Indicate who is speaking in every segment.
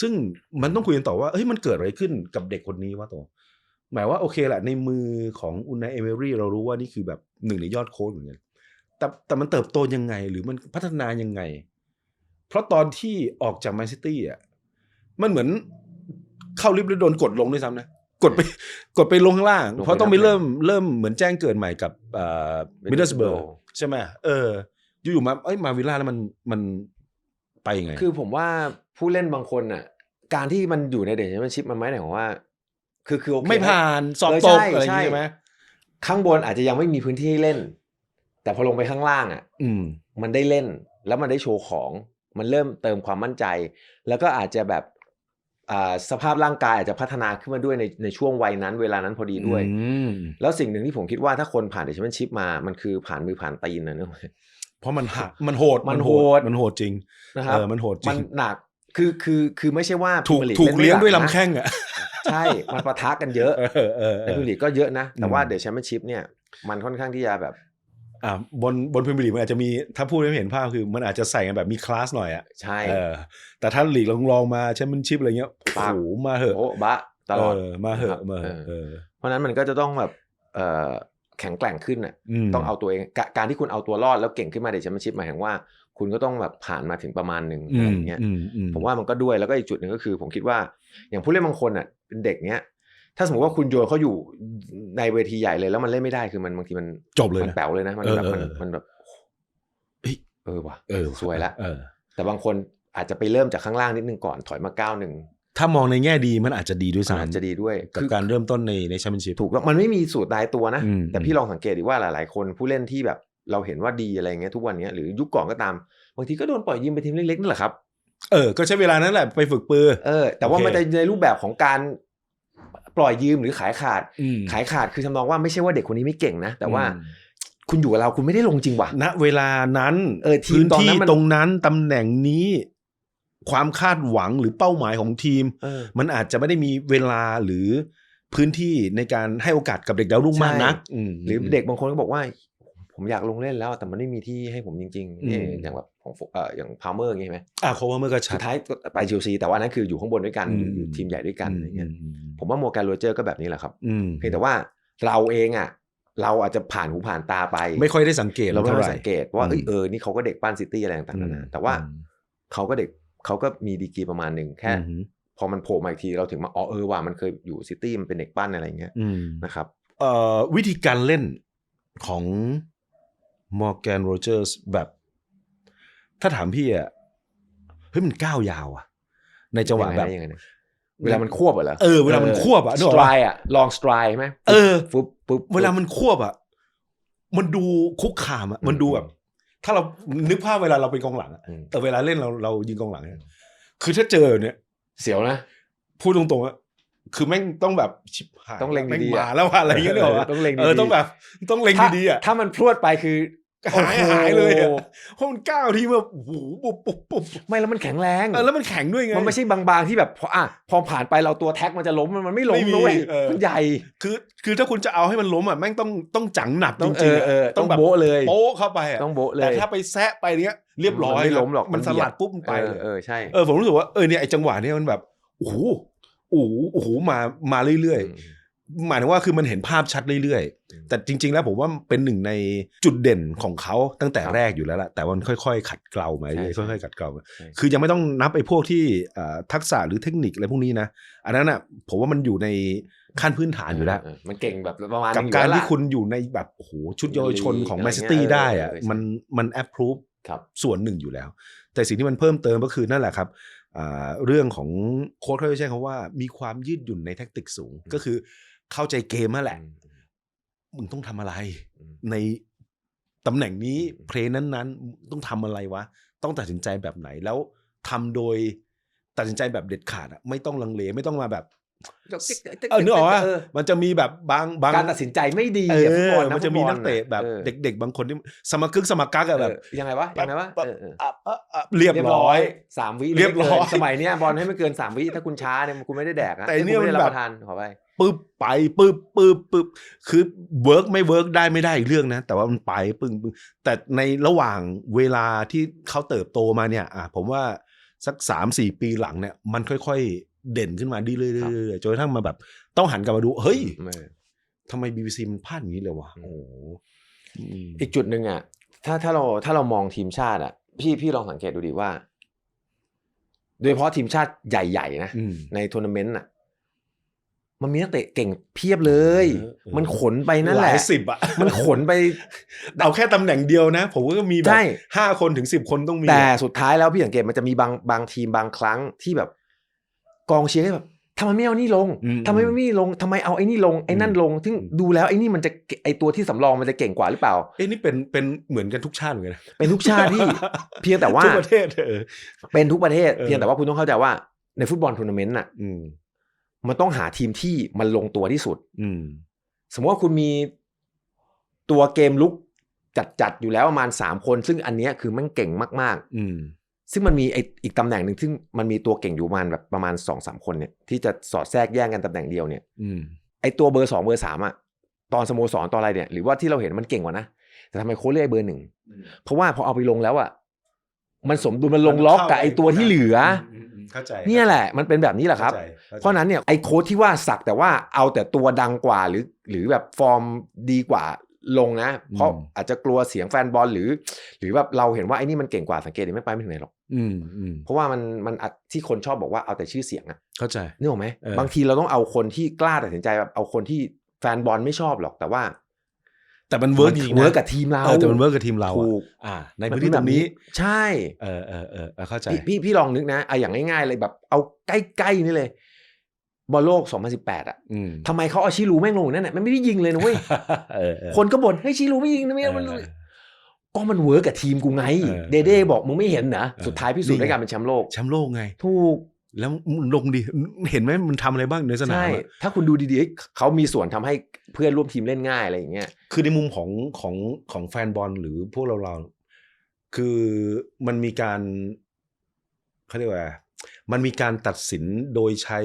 Speaker 1: ซึ่งมันต้องคุยกันต่อว่าเฮ้ยมันเกิดอะไรขึ้นกับเด็กคนนี้วะตัวหมายว่าโอเคแหละในมือของอุนายเอเมรี่เรารู้ว่านี่คือแบบหนึ่งในยอดโค้ชเหมือนกันแต่แต่มันเติบโตยังไงหรือมันพัฒนายังไง เพราะตอนที่ออกจากแมนซิตี้อะมันเหมือนเข้าลิฟต์แล้วโดนกดลงด้วยซ้ำนะกดไปกดไปลงข้างล่าง
Speaker 2: ลงไป
Speaker 1: เพราะต้องไป
Speaker 2: ทำไง
Speaker 1: เริ่มเริ่มเหมือนแจ้งเกิดใหม่กับมิดเดิลสเบิร์
Speaker 2: Middlesbrough
Speaker 1: ใช่ไหมเออ อยู่ๆมาเอ้ยมาวิลล่าแล้วมันมัน ไปยังไง
Speaker 2: คือผมว่าผู้เล่นบางคนอะ การที่มันอยู่ในเดชแชมเปี้ยนชิพมันไม่ได้หมายความว่า คือคือโอเค
Speaker 1: ไม่ผ่านสอบ
Speaker 2: เออ
Speaker 1: ตก
Speaker 2: ใช่
Speaker 1: อะไรอย่างงี้
Speaker 2: ใช่
Speaker 1: ใช่ไหม
Speaker 2: ข้างบนอาจจะยังไม่มีพื้นที่ให้เล่น แต่พอลงไปข้างล่างอะ
Speaker 1: อืม
Speaker 2: มันได้เล่นแล้วมันได้โชว์ของ มันเริ่มเติมความมั่นใจ แล้วก็อาจจะแบบอ่าสภาพร่างกายอาจจะพัฒนาขึ้นมาด้วยในในช่วงวัยนั้น เวลานั้นพอดีด้วย
Speaker 1: อืม
Speaker 2: แล้วสิ่งหนึ่งที่ผมคิดว่าถ้าคนผ่านเดชแชมเปี้ยนชิพมา มันคือผ่านมือผ่านตีนนะเนอะ
Speaker 1: เพราะมันหักมันโหด
Speaker 2: มันโหด
Speaker 1: มันโหดจริง
Speaker 2: นะครับ
Speaker 1: เออมันโหดจริ
Speaker 2: มัน
Speaker 1: ง
Speaker 2: หนักคือคือคือไม่ใช่ว่า
Speaker 1: ถูก
Speaker 2: Premier League
Speaker 1: ถูก
Speaker 2: ไม่
Speaker 1: เลี้ยง
Speaker 2: หนั
Speaker 1: ด้วยลำ
Speaker 2: นะ
Speaker 1: แข้งอะ
Speaker 2: ใช่มันปะทะกันเยอะ
Speaker 1: เออเออ
Speaker 2: ใน
Speaker 1: เอ
Speaker 2: พรี
Speaker 1: อ
Speaker 2: เมียร์ลีกก็เยอะนะ แต่ว่า
Speaker 1: อืม
Speaker 2: เดชแชมเปี้ยนชิพเนี่ยมันค่อนข้างที่จะแบบ
Speaker 1: อ่าบนบนพรีเมียร์ลีกมันอาจจะมีถ้าพูดให้เห็นภาพคือมันอาจจะใส่กันแบบมีคลาสหน่อยอะ
Speaker 2: ใช่
Speaker 1: เออแต่ถ้าลีกลองๆมาแชมเปี้ยนชิพอะไรเงี้ยโอ้
Speaker 2: ปาก
Speaker 1: โหมาเหอะ
Speaker 2: โอ้บะตลอด
Speaker 1: เออมาเหอะ
Speaker 2: นะครับ
Speaker 1: มาเหอะ
Speaker 2: เออ
Speaker 1: เออ
Speaker 2: เพราะฉะนั้นมันก็จะต้องแบบเอ่อ แข็งแกร่งขึ้นอะ
Speaker 1: ม
Speaker 2: ต้องเอาตัวเองกะการที่คุณเอาตัวรอดแล้วเก่งขึ้นมาเดชแชมเปี้ยนชิพหมายถึงว่า คุณก็ต้องแบบผ่านมาถึงประมาณหนึ่ง
Speaker 1: อื
Speaker 2: อะไร
Speaker 1: ม
Speaker 2: อย่างเงี้ย
Speaker 1: อืมอืม
Speaker 2: ผมว่ามันก็ด้วยแล้วก็อีกจุดหนึ่งก็คือ ผมคิดว่าอย่างผู้เล่นบางคนอะเป็นเด็กเนี้ยถ้าสมมติว่าคุณโยนเขาอยู่ในเวทีใหญ่เลยแล้วมันเล่นไม่ได้คือมันบางทีมัน
Speaker 1: จบเลย
Speaker 2: มัน
Speaker 1: นะ
Speaker 2: แป๋วเลยนะมัน
Speaker 1: เออ
Speaker 2: แบบมัน
Speaker 1: เออ
Speaker 2: มันแบบ
Speaker 1: เฮ้ย
Speaker 2: เออว่ะ
Speaker 1: เออ
Speaker 2: สวยละ
Speaker 1: เออ
Speaker 2: แต่บางคนอาจจะไปเริ่มจากข้างล่างนิดนึงก่อนถอยมาก้าวหนึ่ง
Speaker 1: ถ้ามองในแง่ดีมันอาจจะดีด้วย
Speaker 2: มันอาจ
Speaker 1: ซ้ำ
Speaker 2: จะดีด้วย
Speaker 1: กับ
Speaker 2: คือ
Speaker 1: การเริ่มต้นในในแชมเปี้ยนชิพ
Speaker 2: ถูกแล้วมันไม่มีสูตรตายตัวนะ
Speaker 1: อืม
Speaker 2: แต่พี่ลองสังเกตดีว่าหลายๆ คนผู้เล่นที่แบบเราเห็นว่าดีอะไรเงี้ยทุกวันเนี้ยหรือยุคก่อนก็ตามบางทีก็โดนปล่อยยืมไปทีมเล็กๆนั่นแหละครับ
Speaker 1: เออ ก็ใช้เวลานั้นแหละไปฝึกปือ
Speaker 2: เออ แต่ว่า
Speaker 1: โอเค
Speaker 2: มันจะในรูปแบบของการปล่อยยืมหรือขายขาด
Speaker 1: อืม
Speaker 2: ขายขาดคือทำนองว่าไม่ใช่ว่าเด็กคนนี้ไม่เก่งนะ แต่ว่า
Speaker 1: อืม
Speaker 2: คุณอยู่กับเราคุณไม่ได้ลงจริงว่ะ
Speaker 1: ณ เวลานั้น
Speaker 2: เออทีม
Speaker 1: พื้น
Speaker 2: ตอน
Speaker 1: ที่
Speaker 2: นั้นมัน
Speaker 1: ตรงนั้นตำแหน่งนี้ ความคาดหวังหรือเป้าหมายของทีม
Speaker 2: เออ
Speaker 1: มันอาจจะไม่ได้มีเวลาหรือพื้นที่ในการให้โอกาสกับเด็กดาวรุ่งมากนัก
Speaker 2: ใช่หรือเด็กบางคนก็บอกว่า ผมอยากลงเล่นแล้ว แต่มันไม่มีที่ให้ผมจริง
Speaker 1: อืม
Speaker 2: ๆเนี่ยอย่างแบบของเอ่ออย่างพาวเมอร์อย่างงี้ใช่ไหม
Speaker 1: อะโคเวอร์เมื่อก็ชั
Speaker 2: สุ
Speaker 1: ด
Speaker 2: ดท้ายก็ไปเชลซีแต่ว่านั้นคืออยู่ข้างบนด้วยกัน
Speaker 1: อืม
Speaker 2: อยู่ทีมใหญ่ด้วยกัน
Speaker 1: อืม
Speaker 2: อะไรเงี้ย
Speaker 1: อืม
Speaker 2: ผมว่าโมแกนโรเจอร์ก็แบบนี้แหละครับ
Speaker 1: อืม
Speaker 2: เพียงแต่ว่าเราเองอะเราอาจจะผ่านหูผ่านตาไป
Speaker 1: ไม่ค่อยได้สังเกต
Speaker 2: เราไม่
Speaker 1: ท่
Speaker 2: ได้
Speaker 1: ห
Speaker 2: สังเกตว่า
Speaker 1: อืม
Speaker 2: เอยเออนี่เขาก็เด็กปั้นซิตี้อะไรต่างๆนานาแต่ว่า
Speaker 1: อืม
Speaker 2: เขาก็เด็ก เขาก็มีดีกรีประมาณหนึ่งแค่
Speaker 1: อืม
Speaker 2: พอมันโผล่มาอีกทีเราถึงมาอ๋อเออว่ามันเคยอยู่ซิตี้มันเป็นเด็กปั้นอะไรเงี้ย
Speaker 1: อืม
Speaker 2: นะครับ
Speaker 1: เอ่อวิธีการเล่นของมอร์แกนโรเจอร์สแบบ ถ้าถามพี่อะเฮ้ยมันก้าวยาวอะ ในจังหวะแบบ
Speaker 2: ยังไงนะเวลามันควบเหรอ
Speaker 1: เออเวลามันควบอะนึกออก
Speaker 2: สไต
Speaker 1: ปะ
Speaker 2: ร์อะลองสไตร์ใช่ไหม
Speaker 1: เออ
Speaker 2: ปุ๊บปุ๊บ
Speaker 1: เวลามันควบอะมันดูคุกคามอะ
Speaker 2: อืม
Speaker 1: มันดูแบบ ถ้าเรานึกภาพเวลาเราเป็นกองหลังอะ
Speaker 2: อืม
Speaker 1: แต่เวลาเล่นเราเรายิงกองหลังเนี่ยคือถ้าเจอเนี่ย
Speaker 2: เสียวนะ
Speaker 1: พูดตรงๆอะคือแม่งต้องแบบชิบหาย
Speaker 2: ต้องเล็ง
Speaker 1: แม่ง
Speaker 2: ดีๆอะ
Speaker 1: มาแล้วอะอะไรอย่างเงี้ยเนกอะ
Speaker 2: ต้องเล็งดีๆ
Speaker 1: เออต้องแบบต้องเล็ง
Speaker 2: ถ้า
Speaker 1: ดีๆอะ
Speaker 2: ถ้ามันพรวดไปคือ
Speaker 1: หาย
Speaker 2: โอ้โหา
Speaker 1: ยเลยอะเพราะมันก้าวทีแบบโอ้โหปุ๊บปุ๊บปุ๊บ
Speaker 2: ไม่แล้วมันแข็งแรง
Speaker 1: เออแล้วมันแข็งด้วยไง
Speaker 2: มันไม่ใช่บางๆที่แบบพออะพอผ่านไปเราตัวแท็กมันจะล้มมันมันไม่ล้ม
Speaker 1: ไม่มี
Speaker 2: ด้วย
Speaker 1: เออ
Speaker 2: มันใหญ่
Speaker 1: คือคือถ้าคุณจะเอาให้มันล้มอะแม่งต้องต้องจังหนักจ
Speaker 2: ต้องเอ
Speaker 1: ริง
Speaker 2: อ
Speaker 1: ๆอะ
Speaker 2: เออ
Speaker 1: ต้
Speaker 2: ต้
Speaker 1: อ
Speaker 2: องง
Speaker 1: แบบ
Speaker 2: โบ๊ะเลย
Speaker 1: โป๊ะเข้าไปอะ
Speaker 2: ต้องโบ๊ะเล
Speaker 1: แต่
Speaker 2: ย
Speaker 1: ถ้าไปแซะไปเนี้ยเรียบร้อย
Speaker 2: มันไม่ล้มหรอก
Speaker 1: มัน
Speaker 2: มัน
Speaker 1: ส
Speaker 2: เหยียบ
Speaker 1: ลัดปุ๊บมันไป
Speaker 2: เอ
Speaker 1: เล
Speaker 2: อยเออใช่
Speaker 1: เออผมรู้สึกว่าเออเนี่ยไอ้จังหวะเนี้ยมันแบบโอ้โหโอ้โหโอ้โหมามาเรื่อย
Speaker 2: ม
Speaker 1: ๆ หมายถึงว่าคือมันเห็นภาพชัดเรื่อย
Speaker 2: อืม
Speaker 1: ๆแต่จริง ๆ แล้วผมว่าเป็นหนึ่งในจุดเด่นของเขาตั้งแต่
Speaker 2: ครับ
Speaker 1: แรกอยู่แล้วล่ะแต่มันค่อยๆ ขัดเกลามาเรื่อย
Speaker 2: ใช่
Speaker 1: ๆค่อยๆขัดเกลามา
Speaker 2: ใช่
Speaker 1: คือยังไม่ต้องนับไอ้พวกที่เอ่อทักษะหรือเทคนิคอะไรพวกนี้นะอันนั้นอะผมว่ามันอยู่ในขั้นพื้นฐานอยู่แล้ว
Speaker 2: เมันเก่งแบบประมาณ
Speaker 1: กับ
Speaker 2: นึงอยู่
Speaker 1: การ
Speaker 2: แล้ว
Speaker 1: ที่
Speaker 2: ล่ะ
Speaker 1: คุณอยู่ในแบบโอ้โหชุดเยาวชนของ
Speaker 2: อะไร
Speaker 1: แมน
Speaker 2: เงี้
Speaker 1: ซิ
Speaker 2: ย
Speaker 1: ตี้
Speaker 2: เออ
Speaker 1: ได้อะ
Speaker 2: เออใช่
Speaker 1: มันมันแอปพรูฟ
Speaker 2: ครับ
Speaker 1: ส่วนหนึ่งอยู่แล้ว แต่สิ่งที่มันเพิ่มเติมก็คือนั่นแหละครับอ่าเรื่องของโค้ชเขาจะใช้คำว่ามีความยืดหยุ่นในแท็กติกสูงก็คือ เข้าใจเกมนั่นแหละ มึงต้องทำอะไร
Speaker 2: อืม
Speaker 1: ในตำแหน่งนี้เพลงนั้นๆ ต้องทำอะไรวะ ต้องตัดสินใจแบบไหนแล้วทำโดยตัดสินใจแบบเด็ดขาดอะไม่ต้องลังเลไม่ต้องมาแบบเออนึกออกว่า
Speaker 2: เออ
Speaker 1: มันจะมีแบบบางบาง
Speaker 2: การตัดสินใจไม่ดี
Speaker 1: เอ
Speaker 2: อะฟุตบอ
Speaker 1: อ
Speaker 2: ล
Speaker 1: มันจะมีนักเตะแบบ
Speaker 2: ออ
Speaker 1: เด็ก ๆ บางคนที่สมกึกสมกักอะแบบ
Speaker 2: เออยังไงวะยังไงวะ
Speaker 1: ปั๊บ
Speaker 2: เออเออ
Speaker 1: อะอะอะเรียบร้อย
Speaker 2: สามวิ
Speaker 1: เรียบร้อย
Speaker 2: ไม่เกินสมัยเนี้ยบอลให้ไม่เกินสามวิถ้าคุณช้าเนี่ยคุณไม่ได้แดกอะ
Speaker 1: แต่
Speaker 2: อ้ย
Speaker 1: เนี่ย
Speaker 2: คุณไม่ได้
Speaker 1: มัน
Speaker 2: รับ
Speaker 1: แบบ
Speaker 2: ประทานขอไป
Speaker 1: ปึ๊บไปปึ๊บปึ๊บปึ๊บคือเวิร์กไม่เวิร์กได้ไม่ได้อีกเรื่องนะ แต่ว่ามันไปปึ้งปึ้งแต่ในระหว่างเวลาที่เขาเติบโตมาเนี่ยอะผมว่าสักสามสี่ปีหลังเนี่ย มันค่อยๆเด่นขึ้นมาดีเรื่อยๆจนกระทั่งมาแบบ ต้องหันกลับมาดู เฮ้ย
Speaker 2: เออ
Speaker 1: ทำไม BBC มันพลาดอย่างนี้เลยวะ
Speaker 2: อืม
Speaker 1: โอ้โหอืม
Speaker 2: อีกจุดหนึ่งอะถ้าถ้าเราถ้าเรามองทีมชาติอะ พี่พี่ลองสังเกตดูดิว่า โดยเฉพาะทีมชาติใหญ่ ๆ นะ
Speaker 1: อืม
Speaker 2: ในทัวร์นาเมนต์อะ มันมีนักเตะเก่งเพียบเลย
Speaker 1: เออเออ
Speaker 2: มันขนไปนั่นแห
Speaker 1: ลา
Speaker 2: ละ
Speaker 1: ยสิบอะ
Speaker 2: มันขนไป
Speaker 1: เอาแค่ตำแหน่งเดียวนะ ผมก็มีแบ
Speaker 2: ใช่
Speaker 1: บห้าคนถึงสิบคนต้องมี
Speaker 2: แต่สุดท้ายแล้วพี่สังเกตมันจะมีบางบางทีมบางครั้งที่แบบ กองเชียร์ก็แบบทำไมไม่เอานี่ลง
Speaker 1: อืม
Speaker 2: ทำไมไม่นี่ลงทำไมเอาไอ้นี่ลงไอ้นั่นลงซึ่งดูแล้วไอ้นี่มันจะไอ้ตัวที่สำรองมันจะเก่งกว่าหรือเปล่า
Speaker 1: เอ้นี่เป็นเป็นเหมือนกันทุกชาติเหมือนกันนะ
Speaker 2: เป็นทุกชาติที่เพียงแต่ว่า
Speaker 1: ทุกประเทศเออ
Speaker 2: เป็นทุกประเทศ
Speaker 1: เออ
Speaker 2: เพียงแต่ว่าคุณต้องเข้าใจว่าในฟุตบอลทัวร์นาเมนต์น่ะ
Speaker 1: อื ม
Speaker 2: มันต้องหาทีมที่มันลงตัวที่สุด
Speaker 1: อืม
Speaker 2: สมมติว่าคุณมีตัวเกมลุกจัดๆอยู่แล้วประมาณสามคน ซึ่งอันเนี้ยคือมันเก่งมาก
Speaker 1: อืม
Speaker 2: ๆซึ่งมันมีไออีกตำแหน่งหนึ่งซึ่งมันมีตัวเก่งอยู่ประมาณแบบประมาณสองสามคนเนี่ยที่จะสอดแทรกแย่งกันตำแหน่งเดียวเนี่ย
Speaker 1: อืม
Speaker 2: ไอตัวเบอร์สองเบอร์สามอะตอนสโมสรตอนอะไรเนี่ยหรือว่าที่เราเห็นมันเก่งกว่านะแต่ทำไมโค้ชเรียกเบอร์หนึ่งเพราะว่าพอเอาไปลงแล้วอะมันสมดุลมันลงล็อกกับไอตัวที่เหลือ
Speaker 1: มม เข้าใจ
Speaker 2: เนี่ยแหละ มันเป็นแบบนี้แหละครับ
Speaker 1: ข้าใจข้ใจ
Speaker 2: เพราะฉะนั้นเนี่ยไอ้โค้ดที่ว่าสักแต่ว่าเอาแต่ตัวดังกว่าหรือหรือแบบฟอร์มดีกว่าลงนะ เพราะอาจจะกลัวเสียงแฟนบอลหรือ หรือแบบเราเห็นว่าไอ้นี่มันเก่งกว่าสังเกตดิไม่ไปไม่ถึงไหนหรอก
Speaker 1: อืมอืม
Speaker 2: เพราะว่ามันมันอาจที่คนชอบบอกว่าเอาแต่ชื่อเสียงอะ
Speaker 1: เข้าใจ
Speaker 2: นึกออกไหม
Speaker 1: เออ
Speaker 2: บางทีเราต้องเอาคนที่กล้าตัดสินใจแบบเอาคนที่แฟนบอลไม่ชอบหรอกแต่ว่า
Speaker 1: แต่มันเวิร์กจริงๆนะ
Speaker 2: เวิร์กกับทีมเรา
Speaker 1: เออแต่มันเวิร์กกับทีมเรา
Speaker 2: ถู
Speaker 1: อะ
Speaker 2: ก
Speaker 1: อ่า ในพื้นที่ตรงนี้
Speaker 2: ใช่
Speaker 1: เออเออเออเออเข้าใจ
Speaker 2: พี่พี่พี่ลองนึกนะเอาอย่างง่ายๆเลยแบบ เอาใกล้ๆนี่เลยบอลโลก 2018 อะ
Speaker 1: อืม
Speaker 2: ทำไมเขาเอาชิลูแม่งลงนั่นน่ะมันไม่ได้ยิงเลยนะเว้ย
Speaker 1: เออเออ
Speaker 2: คนก็บ่นเฮ้ยชิลูไม่ยิงนะไม่
Speaker 1: เอ
Speaker 2: เอา
Speaker 1: อ
Speaker 2: มัน
Speaker 1: เออ
Speaker 2: ก็มันเวิร์กกับทีมกูไง
Speaker 1: เออ
Speaker 2: เดเด้บอกมึงไม่เห็นนะ
Speaker 1: เออ
Speaker 2: สุดท้ายพิสูจน์
Speaker 1: นี่ไง
Speaker 2: ด้วยการเป็นแชมป์โลก
Speaker 1: แชมป์โลกไง
Speaker 2: ถูก
Speaker 1: แล้วมึงลงดิเห็นไหมมันทำอะไรบ้างในสนาม
Speaker 2: ใช่
Speaker 1: อะ
Speaker 2: ถ้าคุณดูดีๆเฮ้ยเขามีส่วนทำให้เพื่อนร่วมทีมเล่นง่ายอะไรอย่างเงี้ย
Speaker 1: คือในมุมของของของแฟนบอลหรือพวกเราเราคือมันมีการเขาเรียกว่า มันมีการตัดสินโดยใช้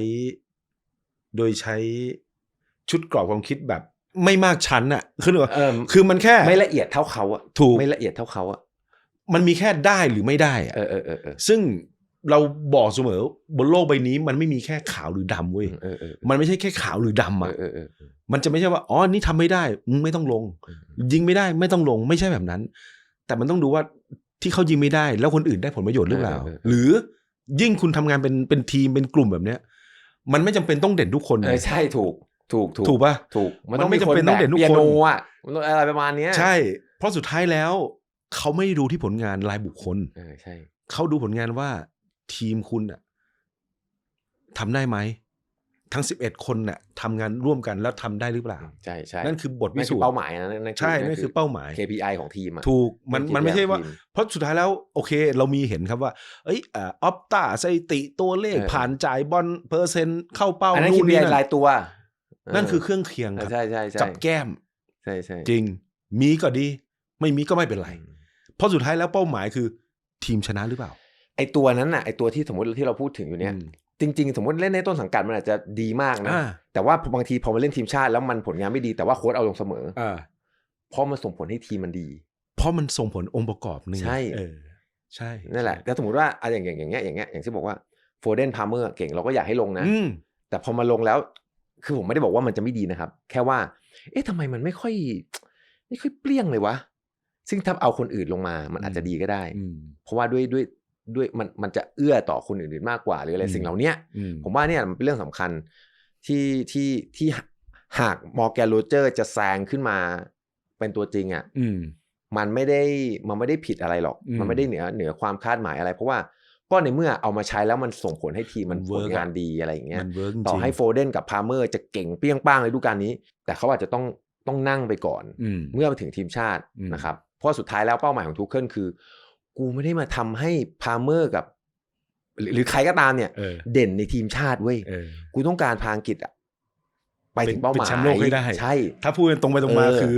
Speaker 1: โดยใช้ชุดกรอบความคิดแบบไม่มากชั้นอะคือว่า
Speaker 2: เออ
Speaker 1: คือมันแค่
Speaker 2: ไม่ละเอียดเท่าเขาอะ
Speaker 1: ถูก
Speaker 2: ไม่ละเอียดเท่าเขาอะ
Speaker 1: มันมีแค่ได้หรือไม่ได้อะ
Speaker 2: เออเออเออเออ
Speaker 1: ซึ่ง เราบอกเสมอบนโลกใบนี้มันไม่มีแค่ขาวหรือดำเว้ย
Speaker 2: เออเออ
Speaker 1: มันไม่ใช่แค่ขาวหรือดำ
Speaker 2: เอ
Speaker 1: อะ
Speaker 2: อเออเออเออ
Speaker 1: มันจะไม่ใช่ว่าอ๋อนี่ทำไม่ได้มึงไม่ต้องลง ยิงไม่ได้ไม่ต้องลงไม่ใช่แบบนั้น แต่มันต้องดูว่าที่เขายิงไม่ได้ แล้วคนอื่นได้ผลประโยชน์หรือเปล่า
Speaker 2: เออเออเออ
Speaker 1: หรือยิ่งคุณทำงานเป็นเป็นทีมเป็นกลุ่มแบบเนี้ย มันไม่จำเป็นต้องเด่นทุกคน
Speaker 2: เออใช่ถูกถูกถูก
Speaker 1: ถูกป่ะ
Speaker 2: ถูก
Speaker 1: มันไม่จำเป็นต้องเด่นทุกคน
Speaker 2: ปียโนอะมันต้องอะไรประมาณเนี้ย
Speaker 1: ใช่ เพราะสุดท้ายแล้ว เขาไม่ได้ดูที่ผลงานรายบุคคล
Speaker 2: เออใช่
Speaker 1: เขาดูผลงานว่า ทีมคุณอะทำได้ไหม ทั้งสิบเอ็ดคนน่ะทำงานร่วมกันแล้วทำได้หรือเปล่า
Speaker 2: ใช่ใช่
Speaker 1: นั่นคือบท
Speaker 2: นั่
Speaker 1: พิ
Speaker 2: นคื
Speaker 1: สู
Speaker 2: อ
Speaker 1: จน์
Speaker 2: เป้าหมายนะนั่น
Speaker 1: ใช่นั่นคือเป้าหมาย
Speaker 2: KPI ของทีมอะ
Speaker 1: ถูกมัน
Speaker 2: เป็น
Speaker 1: มันไม่ใช่ว่า
Speaker 2: KPI ของทีม
Speaker 1: เพราะสุดท้ายแล้วโอเค เรามีเห็นครับว่า เอ้ยอ่าออปตาสถิติตัวเลข
Speaker 2: เออ
Speaker 1: ผ่านจ่ายบอลเปอร์เซ็นต์เข้าเป้า
Speaker 2: อันนั้น
Speaker 1: นู่นนี่
Speaker 2: KPI
Speaker 1: นั่
Speaker 2: ราย
Speaker 1: น
Speaker 2: ตัว
Speaker 1: นั่นคือเครื่องเคียง
Speaker 2: เอ
Speaker 1: ค
Speaker 2: อ
Speaker 1: รับ
Speaker 2: ใช่ใช่ใช่
Speaker 1: กับแก้ม
Speaker 2: ใช่ใช่
Speaker 1: จริง มีก็ดี ไม่มีก็ไม่เป็นไร เพราะสุดท้ายแล้วเป้าหมายคือทีมชนะหรือเปล่า
Speaker 2: ไอตัวนั้นน่ะไอตัวที่สมมติที่เราพูดถึงอยู่เนี้ย
Speaker 1: อืม
Speaker 2: จริง ๆ สมมติเล่นในต้นสังกัดมันอาจจะดีมากนะ
Speaker 1: อ่า
Speaker 2: แต่ว่าบางทีพอมาเล่นทีมชาติแล้วมันผลงานไม่ดีแต่ว่าโค้ชเอาลงเสมอ
Speaker 1: อ่า
Speaker 2: เพราะมันส่งผลให้ทีมมันดี
Speaker 1: เพราะมันส่งผลองค์ประกอบหนึ่ง
Speaker 2: ใช่
Speaker 1: เออใช่
Speaker 2: นั่นแหละแต่สมมติว่าอะอย่างอย่างอย่างเงี้ยอย่างเงี้ยอย่างที่บอกว่าโฟเดนพาเมอร์เก่งเราก็อยากให้ลงนะ
Speaker 1: อืม
Speaker 2: แต่พอมาลงแล้ว คือผมไม่ได้บอกว่ามันจะไม่ดีนะครับ แค่ว่า เอ๊ะทำไมมันไม่ค่อย ไม่ค่อยเปรี้ยงเลยวะซึ่งถ้าเอาคนอื่นลงมา มันอาจจะดีก็ได้
Speaker 1: อืม
Speaker 2: เพราะว่าด้วยด้วย ด้วยมันมันจะเอื้อต่อคนอื่นๆมากกว่าหรืออะไร
Speaker 1: อืม
Speaker 2: สิ่งเหล่าเนี้ย
Speaker 1: อืม
Speaker 2: ผมว่าเนี่ยมันเป็นเรื่องสำคัญที่ที่ที่หากมอร์แกนโรเจอร์จะแซงขึ้นมาเป็นตัวจริงอะ
Speaker 1: อืม
Speaker 2: มันไม่ได้มันไม่ได้ผิดอะไรหรอก
Speaker 1: อืม
Speaker 2: มันไม่ได้เหนือเหนือความคาดหมายอะไร เพราะว่าก็ในเมื่อเอามาใช้แล้วมันส่งผลให้ทีมมัน
Speaker 1: มัน
Speaker 2: ผ
Speaker 1: work
Speaker 2: ลงานดีอะไรอย่างเงี้ย
Speaker 1: มันเวิร์กจริง
Speaker 2: ต่อให้โฟเดนกับพาเมอร์จะเก่งเปี้ยงป้างในฤดูกาลนี้ แต่เขาอาจจะต้องต้องนั่งไปก่อน
Speaker 1: อืม
Speaker 2: เมื่อไปถึงทีมชาติ
Speaker 1: อืม
Speaker 2: นะครับเพราะสุดท้ายแล้วเป้าหมายของทูเคิลคือ กูไม่ได้มาทำให้พาเมอร์กับหรือหรือใครก็ตามเนี่ย
Speaker 1: เออ
Speaker 2: เด่นในทีมชาติเว้ย
Speaker 1: เออ
Speaker 2: กูต้องการพาอังกฤษอะไปถึงเป้าหมาย
Speaker 1: เป็นแชมป์โลกให้ได้
Speaker 2: ใช่
Speaker 1: ถ้าพูดกันตรงไปตรงมา
Speaker 2: เออ
Speaker 1: คือ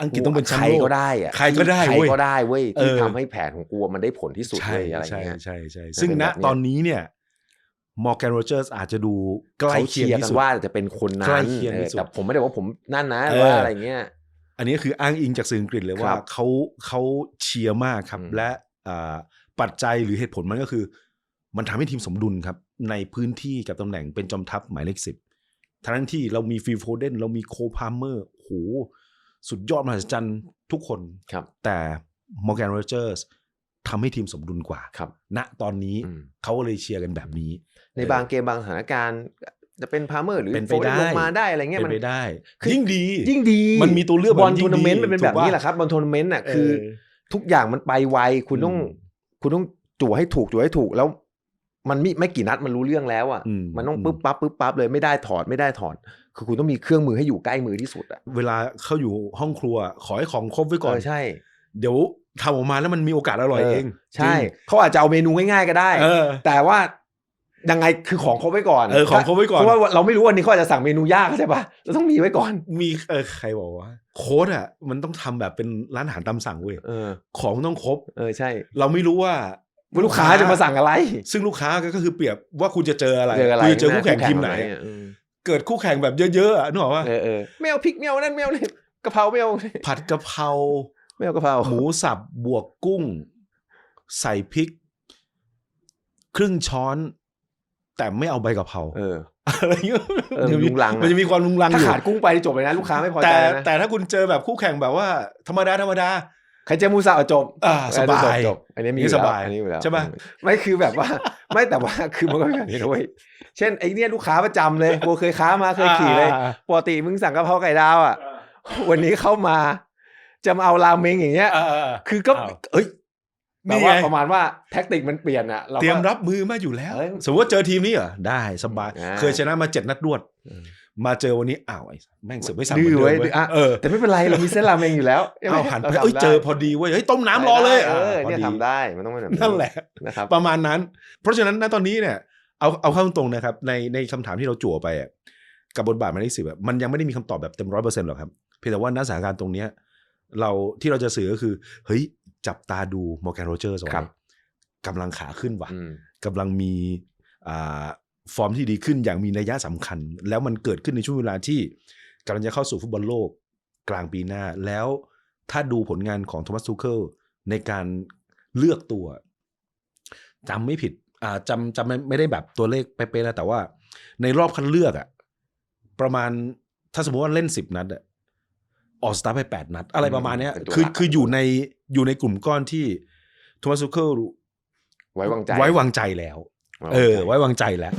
Speaker 1: อังกฤษต้องเป็นแชมป์
Speaker 2: ใคร
Speaker 1: โลก
Speaker 2: ก็ได้อะ
Speaker 1: ใครก็ได้
Speaker 2: ใคร
Speaker 1: เว้ย
Speaker 2: ก็ได้เว้ยที่
Speaker 1: เออ
Speaker 2: ทำให้แผนของกูมันได้ผลที่สุด
Speaker 1: ใช่
Speaker 2: เลยอะไร
Speaker 1: ใช่
Speaker 2: เงี้ย
Speaker 1: ใช่ใช่
Speaker 2: มัน
Speaker 1: ซึ่ง
Speaker 2: เป็น
Speaker 1: ณ
Speaker 2: แบบเนี้ย
Speaker 1: ตอนนี้เนี่ยมอร์แกนโรเจอร์สอาจจะดูใกล้
Speaker 2: เขา
Speaker 1: เคี
Speaker 2: เชี
Speaker 1: ยง
Speaker 2: ยร์
Speaker 1: ที่
Speaker 2: กัน
Speaker 1: สุด
Speaker 2: ว่าจะเป็นคน
Speaker 1: ใกล้
Speaker 2: นั้น
Speaker 1: เคียงที่สุด
Speaker 2: เออแต่ผมไม่ได้ว่าผมนั่นนะ
Speaker 1: เออ
Speaker 2: ว่าอะไรเงี้ย
Speaker 1: อันนี้คืออ้างอิงจากสื่ออังกฤษเลย
Speaker 2: ค
Speaker 1: ว่า
Speaker 2: รับ
Speaker 1: เขาเขาเชียร์มากครับ
Speaker 2: อืม
Speaker 1: และอ่าปัจจัยหรือเหตุผลมันก็คือ มันทำให้ทีมสมดุลครับ ในพื้นที่กับตำแหน่งเป็นจอมทัพหมายเลขสิบทั้งที่เรามีฟิลโฟเดนเรามีโคพาเมอร์โหสุดยอดมหัศจรรย์ทุกคน
Speaker 2: ครับ
Speaker 1: แต่มอร์แกนโรเจอร์สทำให้ทีมสมดุลกว่า
Speaker 2: ครับ
Speaker 1: ณตอนนี้
Speaker 2: อืม
Speaker 1: เขาก็เลยเชียร์กันแบบนี้
Speaker 2: ในบางเกมบางสถานการณ์ จะเป็นพาเมอร์หรือ
Speaker 1: เป็นไป
Speaker 2: โฟเดน
Speaker 1: ได้
Speaker 2: ลงมาได้อะไรเงี้ย
Speaker 1: เป็น
Speaker 2: มัน
Speaker 1: ไปได้
Speaker 2: คือ
Speaker 1: ยิ่งดี
Speaker 2: ยิ่งดี
Speaker 1: มันมีตัวเลือกแบบ
Speaker 2: บอล
Speaker 1: ยิ่ง
Speaker 2: ทัวร์นาเมนต์
Speaker 1: ดี
Speaker 2: มันเป็นแบบ
Speaker 1: ถูกปะ
Speaker 2: นี้แหละครับบอลทัวร์นาเมนต์อะคือ
Speaker 1: เออ
Speaker 2: ทุกอย่างมันไปไวคุณต้อง
Speaker 1: อืม
Speaker 2: คุณต้องจั่วให้ถูกจั่วให้ถูกแล้ว มันไม่ไม่กี่นัดมันรู้เรื่องแล้วอะ
Speaker 1: อืม
Speaker 2: มันต้อง
Speaker 1: อืม
Speaker 2: ปึ๊บปั๊บปึ๊บปั๊บเลยไม่ได้ถอดไม่ได้ถอดคือคุณต้องมีเครื่องมือให้อยู่ใกล้มือที่สุดอะ
Speaker 1: เวลาเข้าอยู่ห้องครัว ขอให้ของครบไว้ก่อน
Speaker 2: เออใช่
Speaker 1: เดี๋ยวทำออกมาแล้วมันมีโอกาสอร่อยเอง
Speaker 2: ใช่
Speaker 1: จริง
Speaker 2: เขาอาจจะเอาเมนูง่ายๆก็ได้
Speaker 1: เออ
Speaker 2: แต่ว่า ยังไงคือของครบไว้ก่อน
Speaker 1: เออของครบไว้ก่อน
Speaker 2: เพราะว่าเราไม่รู้วันนี้เขาอาจจะสั่งเมนูยากเข้าใจปะเราต้องมีไว้ก่อน
Speaker 1: มีเออใครบอกว่า โค้ดอะ มันต้องทำแบบเป็นร้านอาหารตามสั่งเว้ย
Speaker 2: เออ
Speaker 1: ของต้องครบ
Speaker 2: เออใช่
Speaker 1: เราไม่รู้ว่า
Speaker 2: ว่าลูกค้าจะมาสั่งอะไร
Speaker 1: ซึ่งลูกค้าก็คือเปรียบว่าคุณจะเจออะไร
Speaker 2: เจออะไร
Speaker 1: คุณจะเจอคู่แข่งทีมไหน
Speaker 2: อะเออ
Speaker 1: เกิดคู่แข่งแบบเยอะๆอะนึกออกว่า
Speaker 2: เออเออไม่เอาพริกไม่เอานั่นไม่เอาเลยกะเพราไม่เอา
Speaker 1: ผัดกะเพรา
Speaker 2: ไม่เอากะเพรา
Speaker 1: หมูสับบวกกุ้ง ใส่พริก ครึ่งช้อน แต่ไม่เอาใบกะเพรา
Speaker 2: เออ
Speaker 1: อะไรเงี้ย
Speaker 2: เออมันลุงลังอะ
Speaker 1: มันจะมีความลุงลัง
Speaker 2: ถ้า
Speaker 1: อยู่
Speaker 2: ขาดกุ้งไปจบเลยนะลูกค้าไม่พอใจ
Speaker 1: แต่
Speaker 2: นะ
Speaker 1: แต่ถ้าคุณเจอแบบคู่แข่งแบบว่า ธรรมดาธรรมดา
Speaker 2: ใครเจอมูซาเอาจบ
Speaker 1: อ่าสบาย
Speaker 2: จจบอันนี้มีอ
Speaker 1: นี่
Speaker 2: ยู่
Speaker 1: ส
Speaker 2: แล้ว
Speaker 1: บาย
Speaker 2: อันนี้อยู่แล้ว
Speaker 1: ใช่ปะ
Speaker 2: ไม่คือแบบว่า ไม่แต่ว่าคือมันก็เป็นแบบนี้นะเว้ยเช่นไอ้เนี่ยลูกค้าประจำเลยกูเคยค้ามาเคยขี่เลย
Speaker 1: อ่า
Speaker 2: ปกติมึงสั่งกะเพราไก่ดาวอะวันนี้เข้ามาจะมาเอาราเมงอย่างเงี้ย
Speaker 1: อ่าอ่าอ่า
Speaker 2: คือก็
Speaker 1: อ้าว
Speaker 2: เอ้ย
Speaker 1: นี่
Speaker 2: แบบว่า
Speaker 1: ไง
Speaker 2: ประมาณว่าแท็กติกมันเปลี่ยนอะาก็
Speaker 1: เตรียมรับมือมาอยู่แล้ว
Speaker 2: เอ้ย
Speaker 1: สมมติว่าเจอทีมนี้เหรอได้สบาย
Speaker 2: อ่า
Speaker 1: เคยชนะมาเจ็ดนัดรวด
Speaker 2: อืม
Speaker 1: มาเจอวันนี้อ้าวไอ้แม่งเสือกไม่สั่ง
Speaker 2: ดื้อ
Speaker 1: เหมือนเดิม
Speaker 2: ไว้
Speaker 1: เว้ย
Speaker 2: อะ
Speaker 1: เออ
Speaker 2: แต่ไม่เป็นไรเรามีเส้นราเมงอยู่แล้ว
Speaker 1: เอาหันไป
Speaker 2: ราทำ
Speaker 1: เอ้ย
Speaker 2: ด้
Speaker 1: เจอพอดีเว้ยเฮ้ยต้มน้ำรอเลย
Speaker 2: เออ
Speaker 1: พอ
Speaker 2: เนี่ย
Speaker 1: ดี
Speaker 2: ทำได้มันต้องเป็นแบบ
Speaker 1: นั่นแหละ
Speaker 2: นะครับ
Speaker 1: ประมาณนั้น เพราะฉะนั้นณตอนนี้เนี่ยเอาเอาเข้าตรงๆนะครับ ในในคำถามที่เราจั่วไปอะกับบทบาทหมายเลขสิบอะมันยังไม่ได้มีคำตอบแบบเต็มร้อยเปอร์เซ็นต์หรอกครับเพียงแต่ว่าณสถานการณ์ตรงเนี้ยเราที่เราจะสื่อก็คือ เฮ้ย จับตาดูมอร์แกนโรเจอร์ส
Speaker 2: ครับ
Speaker 1: กำลังขาขึ้นว่ะ
Speaker 2: อืม
Speaker 1: กำลังมีอ่าฟอร์มที่ดีขึ้นอย่างมีนัยยะสำคัญ แล้วมันเกิดขึ้นในช่วงเวลาที่กำลังจะเข้าสู่ฟุตบอลโลกกลางปีหน้า แล้วถ้าดูผลงานของโทมัสทูเคิลในการเลือกตัวจำไม่ผิดอ่าจำจำไม่ไม่ได้แบบตัวเลขเป๊ะๆนะแต่ว่าในรอบคัดเลือกอะประมาณถ้าสมมติว่าเล่นสิบนัดอะ ออกสตาร์ทไปแปดนัด อะไรประมาณเนี้ย
Speaker 2: เป็นตัว
Speaker 1: คือ
Speaker 2: หลัก
Speaker 1: คืออยู่ในอยู่ในกลุ่มก้อนที่โทมัสทูเคิล
Speaker 2: ไว้วางใจ
Speaker 1: ไว้วางใจแล้ว เออ ไว้วางใจแล้ว